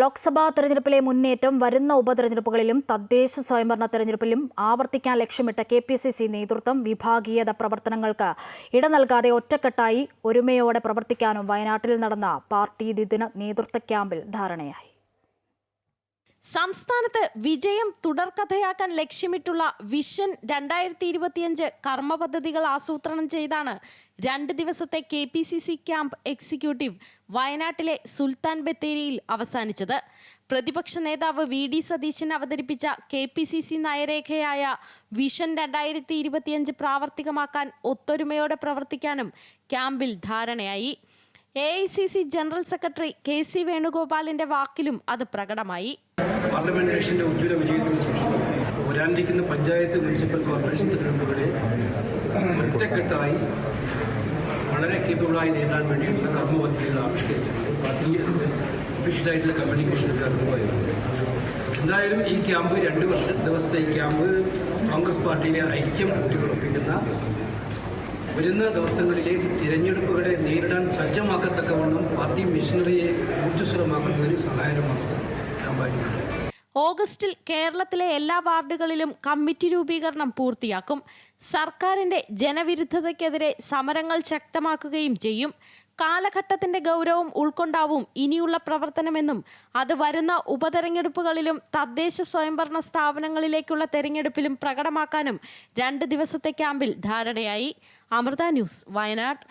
ലോക്സഭാ തെരഞ്ഞെടുപ്പിലെ മുന്നേറ്റം വരുന്ന ഉപതെരഞ്ഞെടുപ്പുകളിലും തദ്ദേശ സ്വയംഭരണ തെരഞ്ഞെടുപ്പിലും ആവർത്തിക്കാൻ ലക്ഷ്യമിട്ട കെ പി സി സി നേതൃത്വം വിഭാഗീയത പ്രവർത്തനങ്ങൾക്ക് ഇട നൽകാതെ ഒറ്റക്കെട്ടായി ഒരുമയോടെ പ്രവർത്തിക്കാനും വയനാട്ടിൽ നടന്ന പാർട്ടി ദ്വിദിന നേതൃത്വ ക്യാമ്പിൽ ധാരണയായി. സംസ്ഥാനത്ത് വിജയം തുടർക്കഥയാക്കാൻ ലക്ഷ്യമിട്ടുള്ള വിഷൻ രണ്ടായിരത്തി ഇരുപത്തിയഞ്ച് കർമ്മ പദ്ധതികൾ ആസൂത്രണം ചെയ്താണ് രണ്ട് ദിവസത്തെ K P C C camp executive വയനാട്ടിലെ സുൽത്താൻ ബത്തേരിയിൽ അവസാനിച്ചത്. പ്രതിപക്ഷ നേതാവ് വി ഡി സതീശൻ അവതരിപ്പിച്ച കെ പി സി സി നയരേഖയായ വിഷൻ രണ്ടായിരത്തി ഇരുപത്തിയഞ്ച് പ്രാവർത്തികമാക്കാൻ ഒത്തൊരുമയോടെ പ്രവർത്തിക്കാനും ക്യാമ്പിൽ ധാരണയായി. A I C C general secretary K C വേണുഗോപാലിന്റെ വാക്കിലും അത് പ്രകടമായി. പാർലമെന്റ് ഉജ്ജ്വല വിജയത്തിന് ശേഷം വരാനിരിക്കുന്ന പഞ്ചായത്ത് മുനിസിപ്പൽ കോർപ്പറേഷൻ തിരഞ്ഞെടുപ്പുകളെ ഒറ്റക്കെട്ടായി വളരെ കേപ്പബിളായി നേടാൻ വേണ്ടിയിട്ടുള്ള കർമ്മപദ്ധതികൾ ആവിഷ്കരിച്ചിട്ടുണ്ട്. പാർട്ടി ഒഫീഷ്യലായിട്ടുള്ള കമ്മ്യൂണിക്കേഷനൊക്കെ അനുഭവമായിരുന്നു എന്തായാലും ഈ ക്യാമ്പ് രണ്ട് വർഷ ദിവസത്തെ ക്യാമ്പ് കോൺഗ്രസ് പാർട്ടിയിലെ ഐക്യം ഊട്ടിയുറപ്പിക്കുന്ന വരുന്ന ദിവസങ്ങളിലെ തിരഞ്ഞെടുപ്പുകളെ നേരിടാൻ സജ്ജമാക്കത്തക്കവണ്ണം പാർട്ടി മിഷനറിയെ ഊർജസ്വലമാക്കുന്നതിന് സഹായകമാക്കും ഓഗസ്റ്റിൽ കേരളത്തിലെ എല്ലാ വാർഡുകളിലും കമ്മിറ്റി രൂപീകരണം പൂർത്തിയാക്കും. സർക്കാരിന്റെ ജനവിരുദ്ധതയ്ക്കെതിരെ സമരങ്ങൾ ശക്തമാക്കുകയും ചെയ്യും. കാലഘട്ടത്തിന്റെ ഗൗരവം ഉൾക്കൊണ്ടാവും ഇനിയുള്ള പ്രവർത്തനമെന്നും അത് വരുന്ന ഉപതെരഞ്ഞെടുപ്പുകളിലും തദ്ദേശ സ്വയംഭരണ സ്ഥാപനങ്ങളിലേക്കുള്ള തെരഞ്ഞെടുപ്പിലും പ്രകടമാക്കാനും രണ്ട് ദിവസത്തെ ക്യാമ്പിൽ ധാരണയായി. അമൃത ന്യൂസ് വയനാട്.